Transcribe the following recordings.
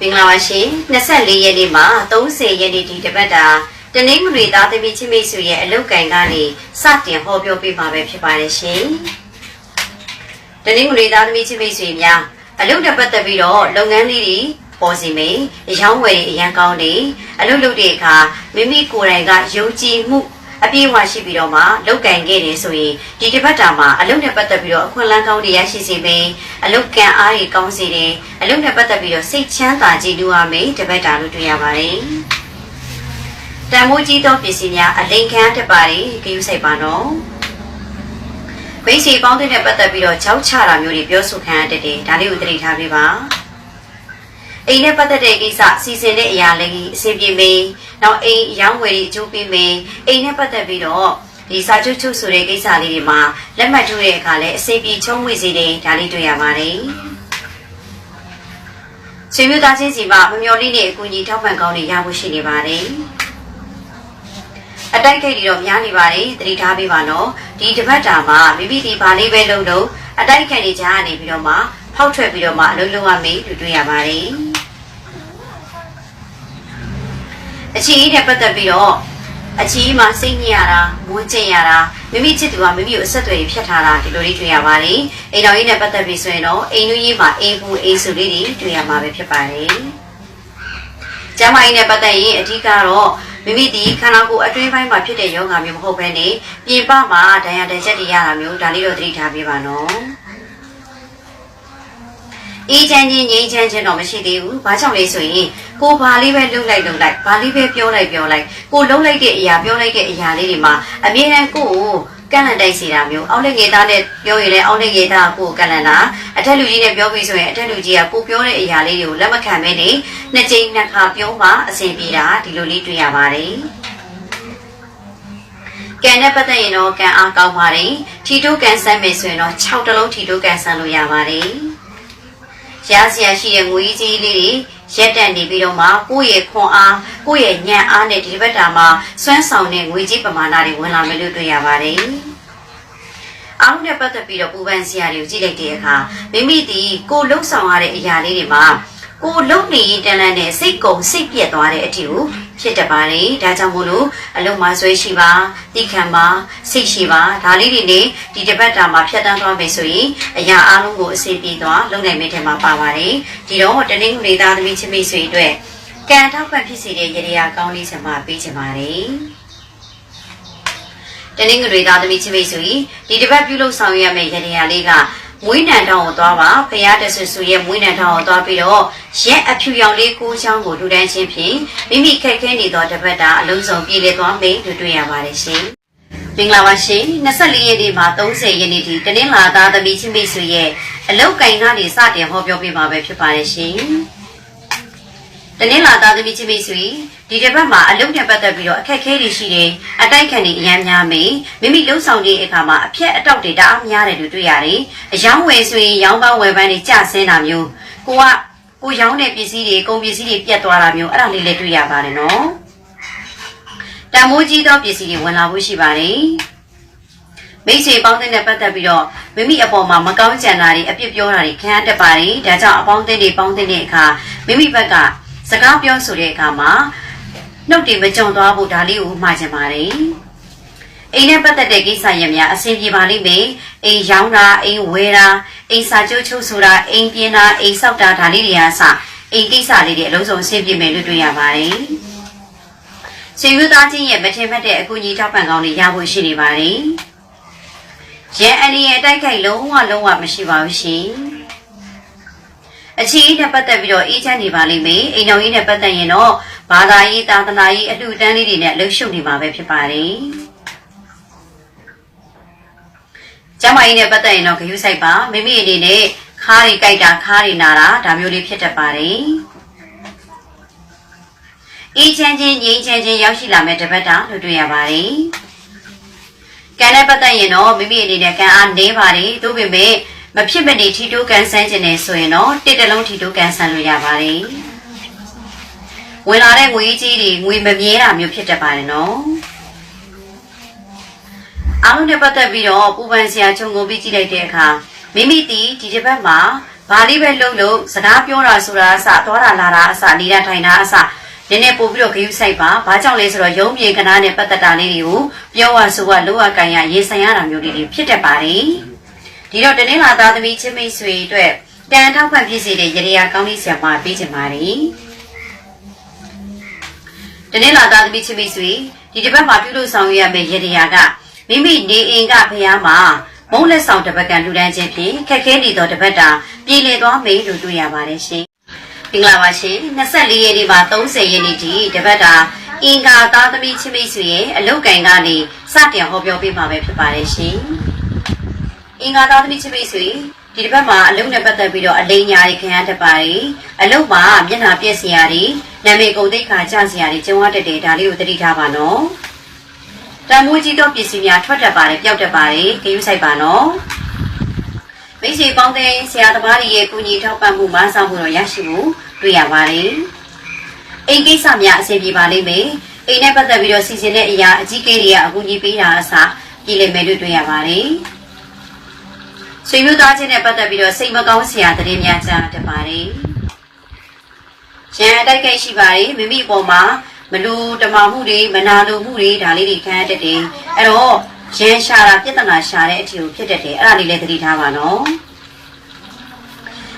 မင်္ဂလာပါရှင်24ရက်နေ့မှ30ရက်နေ့ဒီတပတ်တာတနင်္ဂနွေသားသမီးချင်းမိတ်ဆွေရဲ့အလုတ်ကန်ကနေစတင်ဟောပြောပေးမှာပဲဖြစ်ပါတယ်ရှင်တနင်္ဂနွေသားသမီးချင်းမိတ်ဆွေများအလုတ်နဲ့ပတ်သက်ပြီးတော့လုပ်ငန်းလေးတွေပေါ်စီမေအယောင်းဝယ်တွေအရန်ကောင်းနေအလုတ်လုပ်တဲ့အခါမိမိကိုယ်တိုင်ကယုံကြည်မှု အပြည့်အဝရှိပြီးတော့မှလောက်ကင်ခဲ့တယ်ဆိုရင်ဒီတစ်ပတ်တာမှာအလုပ်နဲ့ပတ်သက်ပြီးတော့အခွင့်အလမ်းကောင်းတွေရရှိစေပင်အလုပ်ကံအားတွေကောင်းစေတယ်အလုပ်နဲ့ပတ်သက်ပြီးတော့စိတ်ချမ်းသာကြည်နူးရမယ်တစ်ပတ်တာလို့တွေ့ရပါတယ်တန်မိုးကြီးသောပစ္စည်းများအလိန်ခံတက်ပါတယ်ဂရုစိုက်ပါနော်မိတ်ဆွေပေါင်းတဲ့ပတ်သက်ပြီးတော့ကြောက်ချတာမျိုးတွေပြောဆိုခံရတတ်တယ်ဒါလေးကိုသတိထားပေးပါ အိမ်နဲ့ပတ်သက်တဲ့ကိစ္စစီစဉ်တဲ့အရာလေးအဆင်ပြေမေးနောက်အိမ်ရောင်းဝယ်တွေအကျိုးပေးမေးအိမ်နဲ့ပတ်သက်ပြီးတော့ဒီစာချုပ်ချုပ်ဆိုတဲ့ကိစ္စလေးတွေမှာလက်မှတ်ထိုးတဲ့အခါလဲအဆင်ပြေချုံးဝေစေတယ်ဒါလေးတွေ့ရပါတယ်ဆွေမျိုးသားချင်းစီမှာမမျော်လင့်တဲ့အကူအညီထောက်ပံ့ကောင်းတွေရဖို့ရှိနေပါတယ်အတိုက်ခိုက်တွေတော့များနေပါတယ်သတိထားပေးပါနော်ဒီတစ်ပတ်တာမှာမိမိဒီဘာလေးပဲလုပ်လို့အတိုက်ခိုက်တွေကြားကနေပြီးတော့မှဖောက်ထွက်ပြီးတော့မှအလုံးလုံးရမယ်လို့တွေ့ရပါတယ် အချီးနဲ့ပတ်သက်ပြီးတော့အချီးမှာစိတ်ညစ်ရတာမွန်းကျင်ရတာမိမိချစ်သူကမိမိကိုအဆက်အသွယ်ဖြတ်ထားတာဒီလိုလေးတွေ့ရပါတယ်အိမ်တော်ကြီးနဲ့ပတ်သက်ပြီးဆိုရင်တော့အိမ်လူကြီးမှာအိမ်ဘူးအိမ်စုလေးတွေတွေ့ရမှာပဲဖြစ်ပါတယ်ကျမကြီးနဲ့ပတ်သက်ရင်အဓိကတော့မိမိဒီခန္ဓာကိုယ်အတွင်းပိုင်းမှာဖြစ်တဲ့ယောဂမျိုးမဟုတ်ဘဲနဲ့ပြင်ပမှာဒဏ်ရာဒဏ်ချက်တွေရတာမျိုးဒါလေးတော့သတိထားပေးပါနော် အေးချမ်းချင်းငြိမ်းချမ်းချင်းတော့မရှိသေးဘူး။ဘာကြောင့်လဲဆိုရင်ကိုဘာလေးပဲလှုပ်လိုက်လှုပ်လိုက်ဘာလေးပဲပြောလိုက်ပြောလိုက်ကိုလှုပ်လိုက်တဲ့အရာပြောလိုက်တဲ့အရာလေးတွေမှာအမြဲတမ်းကိုကိုကန့်လန့်တိုက်စီတာမျိုးအောက်လက်ငယ်သားနဲ့ပြောရင်လည်းအောက်လက်ငယ်သားကိုကန့်လန့်တာအထက်လူကြီးနဲ့ပြောပြီးဆိုရင်အထက်လူကြီးကကိုပြောတဲ့အရာလေးတွေကိုလက်မခံမဲနေနှစ်ကြိမ်နှစ်ခါပြောမှအဆင်ပြေတာဒီလိုလေးတွေ့ရပါတယ်။ကံနဲ့ပတ်သက်ရင်တော့ကံအားကောင်းပါတယ်။ထီတိုးကံဆန်းမယ်ဆိုရင်တော့6တလုံးထီတိုးကံဆန်းလို့ရပါတယ်။ ရစရာရှိတဲ့ငွေကြီးလေးတွေရက်တန့်နေပြီးတော့မှကိုယ့်ရဲ့ခွန်အားကိုယ့်ရဲ့ညံ့အားနဲ့ဒီဘက်တာမှာစွမ်းဆောင်တဲ့ငွေကြီးပမာဏတွေဝင်လာမယ်လို့တွေ့ရပါတယ်။အားလုံးနဲ့ပတ်သက်ပြီးတော့ပူပန်စရာတွေကိုကြည့်လိုက်တဲ့အခါမိမိဒီကိုလှုပ်ဆောင်ရတဲ့အရာလေးတွေမှာ ကိုလုံနေရင်တန်လန့်နဲ့စိတ်ကုံစိတ်ပြက်သွားတဲ့အထီကိုဖြစ်တတ်ပါလေဒါကြောင့်မို့လို့အလုံးမဆွဲရှိပါတိခံပါစိတ်ရှိပါဒါလေးတွေနဲ့ဒီတစ်ပတ်တာမှာဖြတ်တန်းသွားမယ်ဆိုရင်အရာအလုံးကိုအစီပြေသွားလုံနိုင်မယ့်ထဲမှာပါပါတယ်ဒီတော့တနင်္ဂနွေသားသမီးချင်းမိတ်ဆွေအတွက်ကံထောက်ပံ့ဖြစ်စေတဲ့ရေရာကောင်းလေးချက်မှပေးချင်ပါတယ်တနင်္ဂနွေသားသမီးချင်းမိတ်ဆွေဒီတစ်ပတ်ပြုလုပ်ဆောင်ရမယ့်ရေရာလေးက မွေးနံထောင်ကိုသွားပါဖရာတဆူဆူရဲ့မွေးနံထောင်ကိုသွားပြီးတော့ရက်အဖြူရောင်လေးကိုးချောင်းကိုလူတန်းချင်းဖြင့်မိမိခက်ခဲနေသောတစ်ပတ်တာအလုံးစုံပြည်လည်သွားမယ်လို့တွေ့ရပါတယ်ရှင်မင်္ဂလာပါရှင်24ရက်နေ့မှာ30ရက်နေ့ဒီတနင်္လာသားသမီးချင်းမိတ်ဆွေရဲ့အလောက်ကင်ကနေစတင်ဟောပြောပေးမှာပဲဖြစ်ပါတယ်ရှင် တနင်္လာသားသမီးချင်းမိတ်ဆွေဒီတစ်ပတ်မှာအလုပ်နဲ့ပတ်သက်ပြီးတော့အခက်အခဲတွေရှိတယ်အတိုက်ခံတွေအများများမယ်မိမိလှုပ်ဆောင်တဲ့အခါမှာအဖြက်အတောက်တွေတအားများတယ်လို့တွေ့ရတယ်အယောင်းဝယ်ဆိုရင်ရောင်းပန်းဝယ်ပန်းတွေကျဆင်းတာမျိုးကိုကကိုရောင်းတဲ့ပစ္စည်းတွေကုန်ပစ္စည်းတွေပြတ်သွားတာမျိုးအဲ့ဒါလေးလည်းတွေ့ရပါတယ်နော်တန်မိုးကြီးသောပစ္စည်းတွေဝင်လာဖို့ရှိပါတယ်မိတ်ဆွေပေါင်းတဲ့ပတ်သက်ပြီးတော့မိမိအပေါ်မှာမကောင်းကြံတာတွေအပြစ်ပြောတာတွေခံရတတ်ပါတယ်ဒါကြောင့်အပေါင်းအသင်းတွေပေါင်းတဲ့အခါမိမိဘက်က စကားပြောဆိုတဲ့အခါမှာနှုတ်တွေမကြုံသွားဖို့ဒါလေးကိုမှားချင်ပါတယ်အိမ်နဲ့ပတ်သက်တဲ့ကိစ္စရပ်များအဆင်ပြေပါလိမ့်မယ်အိမ်ရောင်းတာအိမ်ဝယ်တာအိမ်စာချုပ်ချုပ်ဆိုတာအိမ်ပြင်တာအိမ်ဆောက်တာဒါလေးတွေအားစအိမ်ကိစ္စလေးတွေအလုံးစုံအဆင်ပြေမယ်လို့တွေ့ရပါတယ်ဆွေမျိုးသားချင်းရဲ့မထင်မှတ်တဲ့အကူအညီထောက်ပံ့ကောင်းတွေရဖို့ရှိနေပါတယ်ရန်အန်ဒီရဲ့အတိုက်ခိုက်လုံးဝလုံးဝမရှိပါဘူးရှင် အချီးနဲ့ပတ်သက်ပြီးတော့အေးချမ်းနေပါလိမ့်မယ်အိမ်တော်ကြီးနဲ့ပတ်သက်ရင်တော့ဘာသာရေးသာသနာရေးအလှူဒန်းလေးတွေနဲ့လှုပ်ရှုပ်နေမှာပဲဖြစ်ပါတယ်ကျမကြီးနဲ့ပတ်သက်ရင်တော့ဂရုစိုက်ပါမိမိအနေနဲ့ခါးတွေကြိုက်တာခါးတွေနာတာဒါမျိုးလေးဖြစ်တတ်ပါတယ်အေးချမ်းချင်းငြိမ်းချမ်းချင်းရောက်ရှိလာမဲ့တပတ်တာလို့တွေ့ရပါတယ်ကံနဲ့ပတ်သက်ရင်တော့မိမိအနေနဲ့ကံအားနေပါတယ်သို့ပေမဲ့ မဖြစ်မနေထီတိုးကန်ဆန်းခြင်းနေဆိုရင်တော့တစ်တလုံးထီတိုးကန်ဆန်းလို့ရပါတယ်ဝင်လာတဲ့ငွေကြီးတွေငွေမမြဲတာမျိုးဖြစ်တတ်ပါတယ်နော်အားလုံးနဲ့ပတ်သက်ပြီးတော့ပူပန်စရာခြုံငုံပြီးကြည့်လိုက်တဲ့အခါမိမိတီဒီတစ်ပတ်မှာဘာလေးပဲလုံလို့စကားပြောတာဆိုတာအစသွားတာလာတာအစနေတာထိုင်တာအစနည်းနည်းပို့ပြီးတော့ဂရုစိုက်ပါဘာကြောင့်လဲဆိုတော့ရုံးပြေကနာနဲ့ပတ်သက်တာလေးတွေကိုပြောရဆိုရလောရကန်ရရေးဆိုင်ရတာမျိုးလေးတွေဖြစ်တတ်ပါတယ် ဒီတော့တနင်္လာသားသမီးချင်းမိတ်ဆွေအတွက်တန်ထောက်ပံ့ဖြစ်စေတဲ့ရေရာကောင်းလေးဆရာမပေးချင်ပါတယ်တနင်္လာသားသမီးချင်းမိတ်ဆွေဒီတစ်ပတ်မှာပြုလုပ်ဆောင်ရမယ့်ရေရာကမိမိနေအိမ်ကဖျားမှာမုံလက်ဆောင်တစ်ပတ်ကန်လူဒန်းခြင်းဖြင့်ခက်ခဲနေသောတစ်ပတ်တာပြည်လည်သွားမယ်လို့တွေ့ရပါတယ်ရှင်မင်္ဂလာပါရှင်24ရက်နေ့မှာ30ရက်နေ့ထိတပတ်တာအင်္ဂါသားသမီးချင်းမိတ်ဆွေရဲ့အလုတ်ကင်ကနေစတင်ဟောပြောပေးမှာပဲဖြစ်ပါတယ်ရှင် အင်္ဂါသားသမီးချင်းမိတ်ဆွေဒီတစ်ပတ်မှာအလုတ်နဲ့ပတ်သက်ပြီးတော့အလိညာတွေခင်ရတတ်ပါတယ်အလုတ်မှာမျက်နှာပြက်စရာတွေနာမည်ကုန်သိက္ခာကျစရာတွေကျုံရတတ်တယ်ဒါလေးကိုသတိထားပါနော်တန်မိုးကြီးသောပစ္စည်းများထွက်တတ်ပါတယ်ပျောက်တတ်ပါတယ်ဂရုစိုက်ပါနော်မိတ်ဆွေပေါင်းတဲ့ဆရာသမားတွေရဲ့ကူညီထောက်ပံ့မှုမအားဆောင်မှုတော့ရရှိမှုတွေ့ရပါတယ်အိမ်ကိစ္စများအဆင်ပြေပါလိမ့်မယ်အိမ်နဲ့ပတ်သက်ပြီးတော့စီစဉ်တဲ့အရာအကြီးကဲတွေကအကူအညီပေးတာအစားပြည်လည်မယ်လို့တွေ့ရပါတယ် ဆွေမျိုးသားချင်းနဲ့ပတ်သက်ပြီးတော့စိတ်မကောင်းစရာသတင်းများကြားတတ်ပါတယ်ရန်အတိုက်ခိုက်ရှိပါတယ်မိမိအပေါ်မှာမလူတမာမှုတွေမနာလိုမှုတွေဒါလေးတွေခံရတတ်တယ်အဲ့တော့ရန်ရှာတာပြဿနာရှာတဲ့အထီကိုဖြစ်တတ်တယ်အဲ့ဒါလေးလည်းသတိထားပါနော်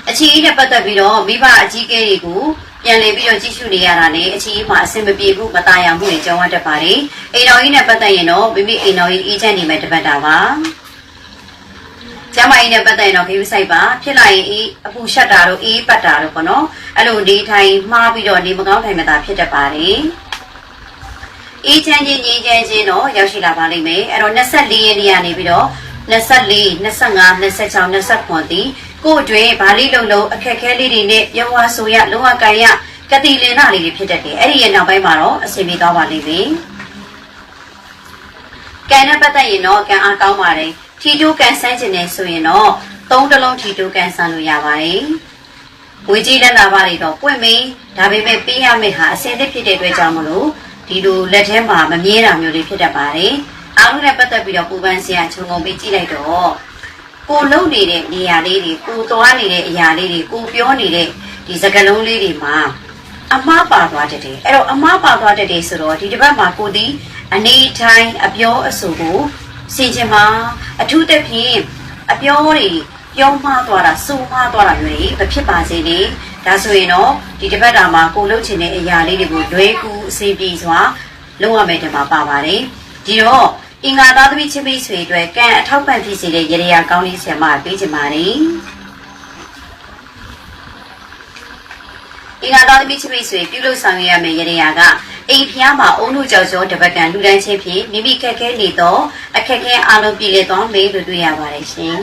အချီးနဲ့ပတ်သက်ပြီးတော့မိဘအကြီးကဲတွေကိုပြန်လည်ပြီးတော့ကြည့်ရှုနေရတာနဲ့အချီးမှာအဆင်မပြေဘူးမตายအောင်မှုတွေကြောင်းရတတ်ပါတယ်အိမ်တော်ကြီးနဲ့ပတ်သက်ရင်တော့မိမိအိမ်တော်ကြီးအေးချမ်းနေမယ်တပတ်တာပါ ကျမကြီးနဲ့ပတ်သက်ရင်တော့ခေယူဆိုင်ပါဖြစ်လာရင်အေးအပူရှက်တာတို့အေးပတ်တာတို့ပေါ့နော်အဲ့လိုနေထိုင်မှားပြီးတော့နေမကောင်းထိုင်မသာဖြစ်တတ်ပါတယ်အေးချမ်းချင်းငြိမ်းချမ်းချင်းတော့ရောက်ရှိလာပါလိမ့်မယ်အဲ့တော့24ရက်နေ့ကနေပြီးတော့24 25 26 29ဒီကို့အတွင်းဗာလိလုံးလုံးအခက်ခဲလေးတွေနဲ့ပြောဝါဆိုရလောကကန်ရကတိလင်နာလေးတွေဖြစ်တတ်တယ်အဲ့ဒီရဲ့နောက်ပိုင်းမှာတော့အဆင်ပြေသွားပါလိမ့်မယ်ကံနဲ့ပတ်သက်ရင်တော့ကံအားကောင်းပါတယ် ထီတိုးကန်ဆန်းခြင်းနဲ့ဆိုရင်တော့သုံးတလုံးထီတိုးကန်ဆန်းလို့ရပါတယ်ဝေကြီးလက်လာပါတွေတော့ပွင့်မင်းဒါပေမဲ့ပေးရမယ့်ဟာအစင်သစ်ဖြစ်တဲ့အတွက်ကြောင့်မလို့ဒီလိုလက်ထဲမှာမမြဲတာမျိုးတွေဖြစ်တတ်ပါတယ်အားလုံးနဲ့ပတ်သက်ပြီးတော့ပူပန်းစရာခြုံငုံပေးကြည့်လိုက်တော့ကိုလုံနေတဲ့နေရာလေးတွေကိုသွားနေတဲ့အရာလေးတွေကိုပြောနေတဲ့ဒီစကလုံးလေးတွေမှာအမားပါသွားတတ်တယ်အဲ့တော့အမားပါသွားတတ်တယ်ဆိုတော့ဒီတစ်ပတ်မှာကိုဒီအနေထိုင်အပြောအဆိုကို စင်ချင်မှာအထူးသဖြင့်အပြောတွေပြောမှားသွားတာစိုးမှားသွားတာမျိုးတွေမဖြစ်ပါစေနဲ့ဒါဆိုရင်တော့ဒီတစ်ပတ်တာမှာကိုလှုပ်ချင်တဲ့အရာလေးတွေကိုလွဲကူအစီပြေစွာလုပ်ရမယ်တမှာပါပါတယ်ဒီတော့အင်္ဂါသားသမီးချင်းမိတ်ဆွေအတွက်ကံအထောက်ပံ့ဖြစ်စေတဲ့ရေရာကောင်းလေးဆရာမပေးချင်ပါတယ် အင်္ဂါသားသမီးချင်းမိတ်ဆွေပြုလုပ်ဆောင်ရမယ့်ရေရာကအိမ်ဖျားမှာအုံတို့ကြောက်ကြောတပတ်ကန်လူတန်းချင်းဖြင့်မိမိခက်ခဲနေသောအခက်ခဲအလုံးပြည်လေသွားမေးလို့တွေ့ရပါတယ်ရှင်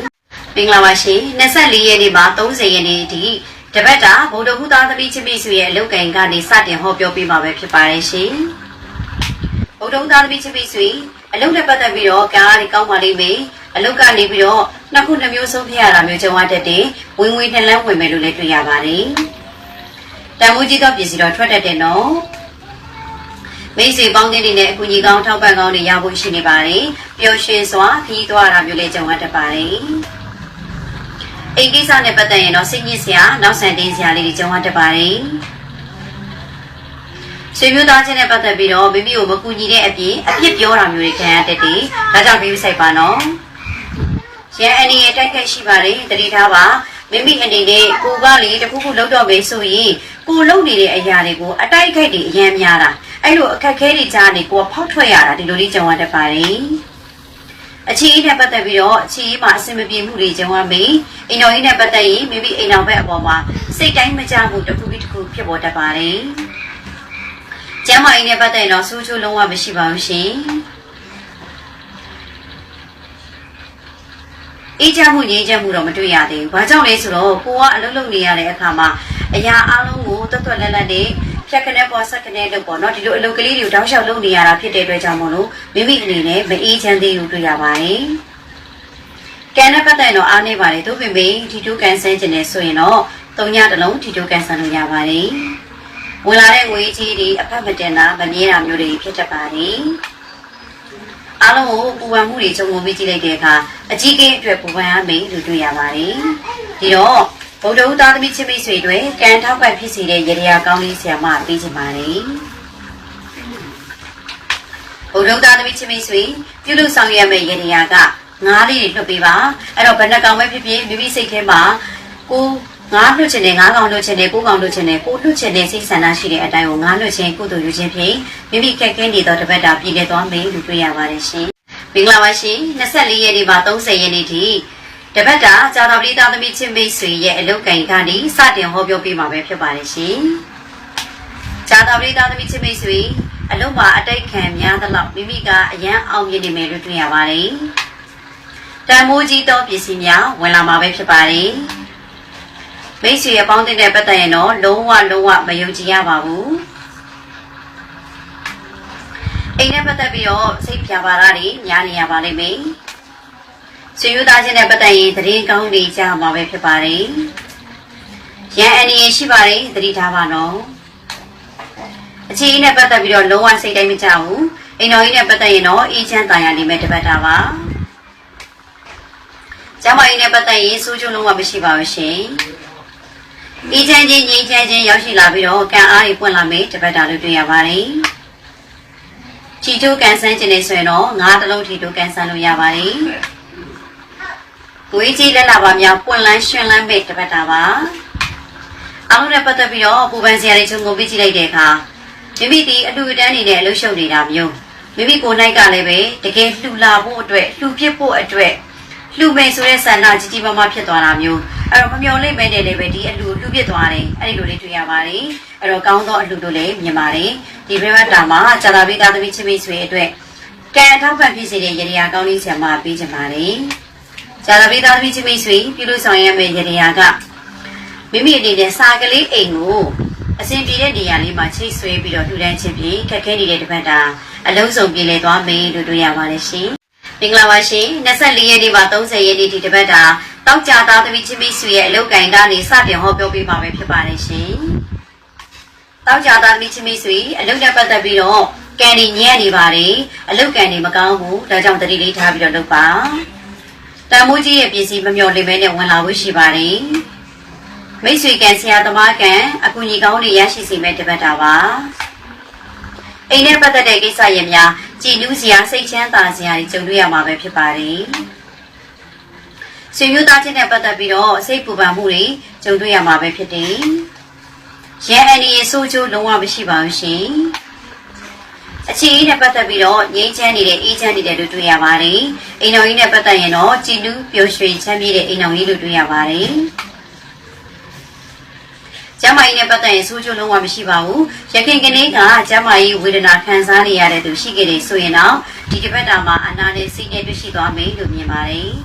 မင်္ဂလာပါရှင်24ရက်နေ့မှာ30ရက်နေ့ဒီတပတ်တာဗုဒ္ဓဟူသားသမီးချင်းမိတ်ဆွေရဲ့အလုတ်ကင်ကနေစတင်ဟောပြောပေးမှာပဲဖြစ်ပါတယ်ရှင်ဗုဒ္ဓဟူသားသမီးချင်းမိတ်ဆွေအလုတ်နဲ့ပတ်သက်ပြီးတော့ကားရီကောင်းပါလိမ့်မယ်အလုတ်ကနေပြီးတော့နှစ်ခုနှစ်မျိုးဆုံးဖြစ်ရတာမျိုးကြုံရတတ်တယ်ဝင်ဝင်နှလန်းဝင်မယ်လို့လည်းတွေ့ရပါတယ် တန်မိုးကြီးသောပြည်စီတော်ထွက်တတ်တယ်နော်မိတ်ဆွေပေါင်းတဲ့နဲ့အကူကြီးကောင်းထောက်ပံ့ကောင်းတွေရဖို့ရှိနေပါတယ်ပျော်ရွှင်စွာခီးသွားတာမျိုးလေးကြုံရတတ်ပါတယ်အိမ်ကိစ္စနဲ့ပတ်သက်ရင်တော့စိတ်ညစ်စရာနောက်ဆန်တင်းစရာလေးတွေကြုံရတတ်ပါတယ်ဆွေမျိုးသားချင်းနဲ့ပတ်သက်ပြီးတော့မိမိကိုမကူညီတဲ့အပြင်အပြစ်ပြောတာမျိုးတွေခံရတတ်တယ်ဒါကြောင့်ပြီးဆိုင်ပါနော်ရန်အနေနဲ့တိုက်ခိုက်ရှိပါတယ်တတိထားပါမိမိအနေနဲ့ကိုကလေတခုခုလောက်တော့ပဲဆိုရင် ကိုလုံနေတဲ့အရာတွေကိုအတိုက်ခိုက်တွေအများများတာအဲ့လိုအခက်ခဲတွေကြားနေကိုကဖောက်ထွက်ရတာဒီလိုလေးကြုံရတတ်ပါတယ်အချီးနဲ့ပတ်သက်ပြီးတော့အချီးမှာအဆင်မပြေမှုတွေကြုံရမယ်အိမ်တော်ကြီးနဲ့ပတ်သက်ရင်မိမိအိမ်တော်ဘက်အပေါ်မှာစိတ်တိုင်းမကြမှုတစ်ခုပြီးတစ်ခုဖြစ်ပေါ်တတ်ပါတယ်ကျမ်းမာရေးနဲ့ပတ်သက်ရင်တော့ဆူးချိုးလုံးဝမရှိပါဘူးရှင်အေးချမ်းမှုငြိမ်းချမ်းမှုတော့မတွေ့ရသေးဘူး။ဘာကြောင့်လဲဆိုတော့ကိုကအလုပ်လုပ်နေရတဲ့အခါမှာ အရာအလုံးကိုတွတ်တွတ်လက်လက်နဲ့ဖြတ်ခနဲ့ပေါ်ဆက်ခနဲ့လို့ပေါ့နော်ဒီလိုအလုပ်ကလေးတွေကိုတောက်လျှောက်လုပ်နေရတာဖြစ်တဲ့အတွက်ကြောင့်မို့လို့မိမိအနေနဲ့မအေးချမ်းသေးဘူးတွေ့ရပါတယ်။ကန်နဲ့ပတ်သက်တော့အားနေပါတယ်သူပင်ပင်ထီတူးကန်ဆန်းခြင်းနဲ့ဆိုရင်တော့သုံးညတစ်လုံးထီတူးကန်ဆန်းလို့ရပါတယ်။ဝင်လာတဲ့ငွေကြီးတွေအဖက်မတင်တာမမြဲတာမျိုးတွေဖြစ်တတ်ပါတယ်။အားလုံးကိုပူပန်မှုတွေကြုံငုံပြီးကြည့်လိုက်တဲ့အခါအကြီးကင်းအတွက်ပူပန်ရမယ်လို့တွေ့ရပါတယ်။ဒီတော့ ဗုဒ္ဓဦးသားသမီးချင်းမိတ်ဆွေတွေကံထောက်ပံ့ဖြစ်စေတဲ့ရေရာကောင်းလေးဆရာမပေးချင်ပါတယ်ဗုဒ္ဓဦးသားသမီးချင်းမိတ်ဆွေပြုလုပ်ဆောင်ရမယ့်ရေရာကငါးလေးတွေလွှတ်ပေးပါအဲ့တော့ဘယ်နှကောင်ပဲဖြစ်ဖြစ်မိမိစိတ်ထဲမှာကိုငါးလွှတ်ချင်တယ်ငါးကောင်လွှတ်ချင်တယ်ကိုးကောင်လွှတ်ချင်တယ်ကိုလွှတ်ချင်တဲ့စိတ်ဆန္ဒရှိတဲ့အတိုင်းကိုငါးလွှတ်ခြင်းကုသိုလ်ယူခြင်းဖြင့်မိမိခက်ခဲနေသောတပတ်တာပြည်လည်သွားမယ်လို့တွေ့ရပါတယ်ရှင်မင်္ဂလာပါရှင်24ရက်နေ့မှာ30ရက်နေ့ထိ တပတ်တာဇာတာပရိသသမီးချင်းမိတ်ဆွေရဲ့အလုတ်ကင်ကနေစတင်ဟောပြောပေးမှာပဲဖြစ်ပါတယ်ရှင်။ဇာတာပရိသသမီးချင်းမိတ်ဆွေအလုတ်မှာအတိတ်ခံများသလောက်မိမိကအရန်အောင်မြင်နေမယ်လို့တွေ့ရပါတယ်။တန်မိုးကြီးသောပစ္စည်းများဝင်လာမှာပဲဖြစ်ပါတယ်။မိတ်ဆွေအပေါင်းအသင်းနဲ့ပတ်သက်ရင်တော့လုံးဝလုံးဝမယုံကြည်ရပါဘူး။အိမ်နဲ့ပတ်သက်ပြီးတော့စိတ်ဖြာပါတာတွေများနေရပါလိမ့်မယ်။ ဆွေမျိုးသားချင်းနဲ့ပတ်သက်ရင်သတင်းကောင်းတွေကြားမှာပဲဖြစ်ပါတယ်။ရန်အနေရရှိပါတယ်သတိထားပါနော်။အခြေအနေနဲ့ပတ်သက်ပြီးတော့လုံးဝစိတ်တိုင်းမကြဘူး။အိမ်တော်ကြီးနဲ့ပတ်သက်ရင်တော့အေးချမ်းတာယာနေမဲ့တပတ်တာပါ။ကျမကြီးနဲ့ပတ်သက်ရင်စိုးကျုံလုံးဝမရှိပါဘူးရှင်။အေးချမ်းချင်းငြိမ်းချမ်းချင်းရောက်ရှိလာပြီးတော့ကံအားတွေပွင့်လာမယ်တပတ်တာလို့တွေ့ရပါတယ်။ချီချိုးကန်ဆန်းခြင်းနေဆိုရင်တော့ငါးတစ်လုံးထီတို့ကန်ဆန်းလို့ရပါတယ်။ ကိုကြီးလက်လာပါများပွင့်လန်းရှင်လန်းမဲ့တပတ်တာပါအားလုံးနဲ့ပတ်သက်ပြီးတော့ပူပန်စရာတွေချုံကုန်ပြကြည့်လိုက်တဲ့အခါမိမိဒီအလှူအတန်းနေနဲ့အလှူရှုပ်နေတာမျိုးမိမိကိုယ်၌ကလည်းပဲတကယ်လှူလာဖို့အတွက်လှူဖြစ်ဖို့အတွက်လှူမယ်ဆိုတဲ့ဆန္ဒကြီးကြီးမားမားဖြစ်သွားတာမျိုးအဲ့တော့မမျော်လင့်မဲ့တယ်လည်းပဲဒီအလှူလှူဖြစ်သွားတယ်အဲ့ဒီလိုလေးတွေ့ရပါတယ်အဲ့တော့ကောင်းသောအလှူတို့လည်းမြင်ပါတယ်ဒီဘက်တာမှာဇာတာပိသားသမီးချင်းမိတ်ဆွေအတွက်ကံအထောက်ပံ့ဖြစ်စေတဲ့ရေရာကောင်းလေးဆရာမပေးချင်ပါတယ် ဇာတပိသားသမီးချင်းမိတ်ဆွေပြုလို့ဆောင်ရမယ့်ရတရားကမိမိအနေနဲ့စာကလေးအိမ်ကိုအစဉ်ပြေတဲ့နေရာလေးမှာချိတ်ဆွဲပြီးတော့ထူတန်းခြင်းဖြင့်ခက်ခဲနေတဲ့တစ်ပတ်တာအလုံးစုံပြေလည်သွားမယ်လို့တွေ့ရပါတယ်ရှင်။မင်္ဂလာပါရှင်24ရက်နေ့မှာ30ရက်နေ့ဒီတစ်ပတ်တာတောက်ကြသားသမီးချင်းမိတ်ဆွေရဲ့အလုပ်ကင်ကနေစတင်ဟောပြောပေးမှာပဲဖြစ်ပါတယ်ရှင်။တောက်ကြသားသမီးချင်းမိတ်ဆွေအလုပ်နဲ့ပတ်သက်ပြီးတော့ကန်ဒီညံ့နေပါတယ်အလုပ်ကန်နေမကောင်းဘူးဒါကြောင့်တတိလေးထားပြီးတော့လုပ်ပါ။ တန်မိုးကြီးရဲ့ပစ္စည်းမမျော်လင့်မဲနဲ့ဝင်လာဖို့ရှိပါတယ်။မိတ်ဆွေကံဆရာသမားကံအကူကြီးကောင်းတွေရရှိစေမဲ့တပတ်တာပါ။အိမ်နဲ့ပတ်သက်တဲ့ကိစ္စရပ်များကြည်နူးစရာစိတ်ချမ်းသာစရာတွေကြုံတွေ့ရမှာပဲဖြစ်ပါတယ်။ဆွေမျိုးသားချင်းနဲ့ပတ်သက်ပြီးတော့စိတ်ပူပန်မှုတွေကြုံတွေ့ရမှာပဲဖြစ်တယ်။ရန်အန်ဒီရဲ့ဆိုးကျိုးလုံးဝမရှိပါဘူးရှင်။ အခြေအနေနဲ့ပတ်သက်ပြီးတော့ငြိမ်းချမ်းနေတဲ့အေးချမ်းနေတဲ့လို့တွေ့ရပါတယ်။အိမ်တော်ကြီးနဲ့ပတ်သက်ရင်တော့ကြည်နူးပျော်ရွှင်ချမ်းမြေ့တဲ့အိမ်တော်ကြီးလို့တွေ့ရပါတယ်။ကျမကြီးနဲ့ပတ်သက်ရင်ဆိုးကျိုးလုံးဝမရှိပါဘူး။ရခင်ကနေ့ကကျမကြီးဝေဒနာခံစားနေရတဲ့သူရှိခဲ့တယ်ဆိုရင်တော့ဒီတစ်ပတ်တာမှာအနာနဲ့စိတ်နဲ့တွေ့ရှိသွားမယ်လို့မြင်ပါတယ်။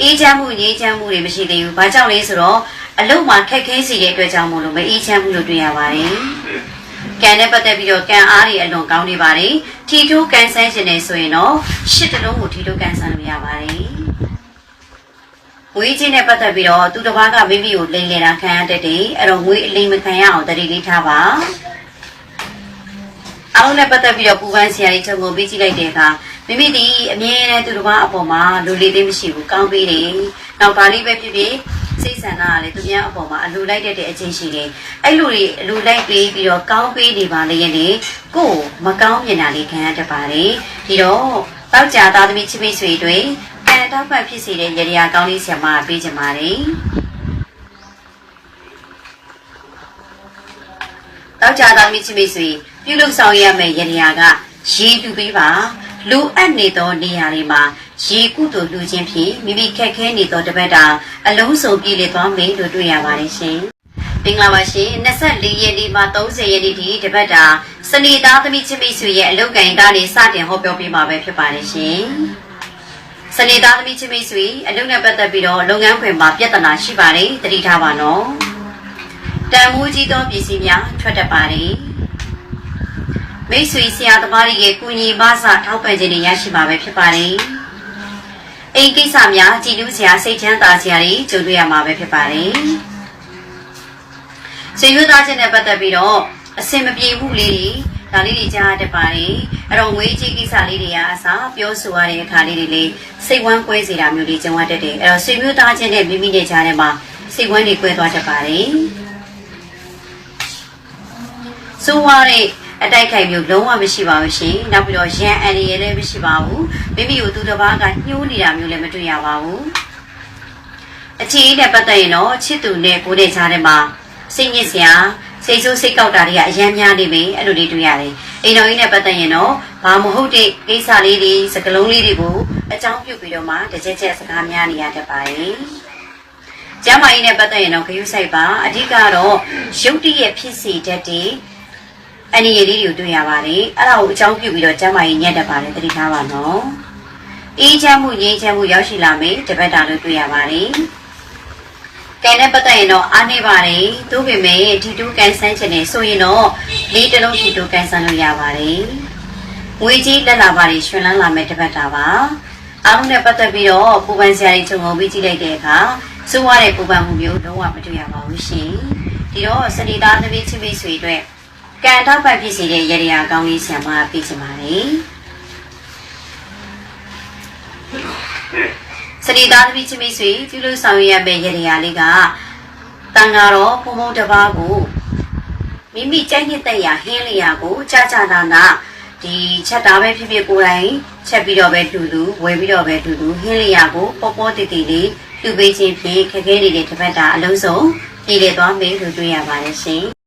အေးချမ်းမှုငြိမ်းချမ်းမှုတွေမရှိသေးဘူး။ဘာကြောင့်လဲဆိုတော့အလုံးမှာခက်ခဲစီတဲ့အတွက်ကြောင့်မို့လို့မအေးချမ်းမှုလို့တွေ့ရပါတယ်။ ကံနဲ့ပတ်သက်ပြီးတော့ကံအားတွေအလွန်ကောင်းနေပါတယ်။ထီထိုးကန်ဆန်းရှင်နေဆိုရင်တော့ရှစ်တလုံးကိုထီထိုးကန်ဆန်းလို့ရပါတယ်။ငွေချင်းနဲ့ပတ်သက်ပြီးတော့သူတစ်ပါးကမိမိကိုလိမ်လည်တာခံရတတ်တယ်။အဲ့တော့ငွေအလိမ်မခံရအောင်တတိလေးထားပါ။အားလုံးနဲ့ပတ်သက်ပြီးတော့ပူပန်းစရာတွေချုံကိုပေးကြည့်လိုက်တဲ့အခါမိမိဒီအမြဲတမ်းသူတစ်ပါးအပေါ်မှာလူလေးသိမရှိဘူးကောင်းပေးတယ်။နောက်ပါလေးပဲဖြစ်ဖြစ် စိတ်ဆန္ဒကလည်းသူများအပေါ်မှာအလိုလိုက်တတ်တဲ့အချင်းရှိတယ်။အဲ့လိုတွေအလိုလိုက်ပေးပြီးတော့ကောင်းပေးနေပါလေရဲ့လေကိုယ်မကောင်းမြင်တာလေးခံရတတ်ပါတယ်။ဒီတော့တောက်ကြသားသမီးချစ်မိတ်ဆွေတွေကံတောက်ပတ်ဖြစ်စေတဲ့ရရကောင်းလေးဆရာမပေးချင်ပါတယ်။တောက်ကြသားသမီးချစ်မိတ်ဆွေပြုလုပ်ဆောင်ရမယ့်ရရကရေတူပေးပါလူအပ်နေသောနေရာတွေမှာ ရေကုသိုလ်လူချင်းဖြင့်မိမိခက်ခဲနေသောတပတ်တာအလုံးစုံပြည့်လည်သွားမယ်လို့တွေ့ရပါတယ်ရှင်။မင်္ဂလာပါရှင်24ရက်နေ့မှ30ရက်နေ့ထိတပတ်တာစနေသားသမီးချင်းမိတ်ဆွေရဲ့အလုပ်ကံကနေစတင်ဟောပြောပေးမှာပဲဖြစ်ပါတယ်ရှင်။စနေသားသမီးချင်းမိတ်ဆွေအလုပ်နဲ့ပတ်သက်ပြီးတော့လုပ်ငန်းခွင်မှာပြဿနာရှိပါတယ်သတိထားပါနော်။တန်မိုးကြီးသောပစ္စည်းများထွက်တတ်ပါတယ်။မိတ်ဆွေဆရာသမားတွေရဲ့ကုညီမဆထောက်ပံ့ခြင်းတွေရရှိမှာပဲဖြစ်ပါတယ်။ အိမ်ကိစ္စများကြည်နူးစရာစိတ်ချမ်းသာစရာတွေကြုံတွေ့ရမှာပဲဖြစ်ပါတယ်။ဆွေမျိုးသားချင်းနဲ့ပတ်သက်ပြီးတော့အစင်မပြေမှုလေးတွေဒါလေးတွေကြားတတ်ပါတယ်အဲ့တော့ငွေကြီးကိစ္စလေးတွေကအစားပြောဆိုရတဲ့အခါလေးတွေလေးစိတ်ဝမ်းကွဲစေတာမျိုးလေးကြုံရတတ်တယ်အဲ့တော့ဆွေမျိုးသားချင်းနဲ့မိမိနဲ့ကြားထဲမှာစိတ်ဝမ်းတွေကွဲသွားတတ်ပါတယ်ဆိုးွားတဲ့ အတိုက်ခိုက်မျိုးလုံးဝမရှိပါဘူးရှင်နောက်ပြီးတော့ရန်အန်ရလည်းမရှိပါဘူးမိမိကိုသူတစ်ပါးကညှိုးနေတာမျိုးလည်းမတွေ့ရပါဘူးအခြေအနေနဲ့ပတ်သက်ရင်တော့ချစ်သူနဲ့ကိုယ်နဲ့ကြားထဲမှာစိတ်ညစ်စရာစိတ်ဆိုးစိတ်ကောက်တာတွေကအများများနေပြီအဲ့လိုလေးတွေ့ရတယ်အိမ်တော်ကြီးနဲ့ပတ်သက်ရင်တော့ဘာမဟုတ်တဲ့ကိစ္စလေးတွေစကလုံးလေးတွေကိုအကြောင်းပြုပြီးတော့မှတစ်ချက်ချက်စကားများနေရတတ်ပါတယ်ကျမ်းမာရေးနဲ့ပတ်သက်ရင်တော့ခရုစိုက်ပါအဓိကတော့ရုပ်တရက်ဖြစ်စီတတ်တဲ့ အနည်းငယ်လေးတွေကိုတွေ့ရပါတယ်အဲ့ဒါကိုအကြောင်းပြုပြီးတော့ကျမ်းမာရေးညက်တတ်ပါတယ်သတိထားပါနော်အေးချမ်းမှုငြိမ်းချမ်းမှုရောက်ရှိလာမယ်တပတ်တာလို့တွေ့ရပါတယ်ကဲနဲ့ပတ်သက်ရင်တော့အားနေပါတယ်သို့ပေမဲ့ဒီတူကန်ဆန်းချင်နေဆိုရင်တော့လေးတစ်လုံးဒီတူကန်ဆန်းလို့ရပါတယ်ငွေကြီးလက်လာပါတယ်ရွှင်လန်းလာမယ်တပတ်တာပါအားလုံးနဲ့ပတ်သက်ပြီးတော့ပူပန်စရာတွေခြုံငုံပြီးကြည့်လိုက်တဲ့အခါစိုးရတဲ့ပူပန်မှုမျိုးလုံးဝမတွေ့ရပါဘူးရှင်ဒီတော့စနေသားသမီးချင်းမိတ်ဆွေအတွက် ကံထောက်ပတ်ဖြစ်စေတဲ့ရရကောင်းလေးဆံမပြချင်ပါတယ်စနေသားသမီးချင်းမိတ်ဆွေပြုလို့ဆောင်ရွက်ရမယ့်ရရလေးကတန်ဃာတော်ဘုံဘုံတစ်ပါးကိုမိမိကြိုက်နှစ်သက်ရာဟင်းလျာကိုကြာကြာနာနာဒီချက်တာပဲဖြစ်ဖြစ်ကိုယ်တိုင်ချက်ပြီးတော့ပဲတူတူဝယ်ပြီးတော့ပဲတူတူဟင်းလျာကိုပေါ်ပေါ်တည်တည်လေးတူပေးခြင်းဖြင့်ခက်ခဲနေတဲ့တစ်ပတ်တာအလုံးစုံပြည်လည်သွားမယ်လို့တွေ့ရပါတယ်ရှင်